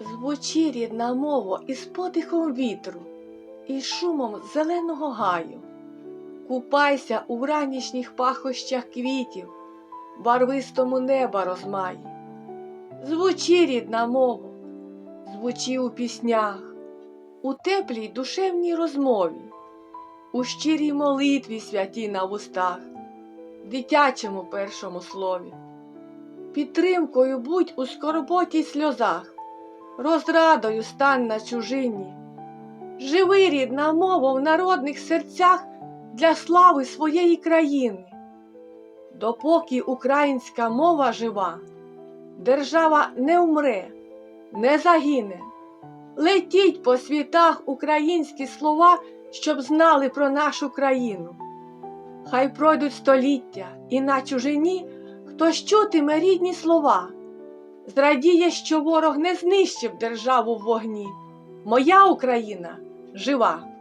Звучи рідна мова із подихом вітру, і шумом зеленого гаю. Купайся у вранішніх пахощах квітів, барвистому неба розмаї. Звучи рідна мова, звучи у піснях, у теплій душевній розмові, у щирій молитві святій на вустах, дитячому першому слові. Підтримкою будь у скорботі сльозах, розрадою стань на чужині. Живи рідна мова в народних серцях для слави своєї країни. Допоки українська мова жива, держава не умре, не загине. Летіть по світах українські слова, щоб знали про нашу країну. Хай пройдуть століття, і на чужині хтось чутиме рідні слова. Зрадіє, що ворог не знищив державу в вогні. Моя Україна жива.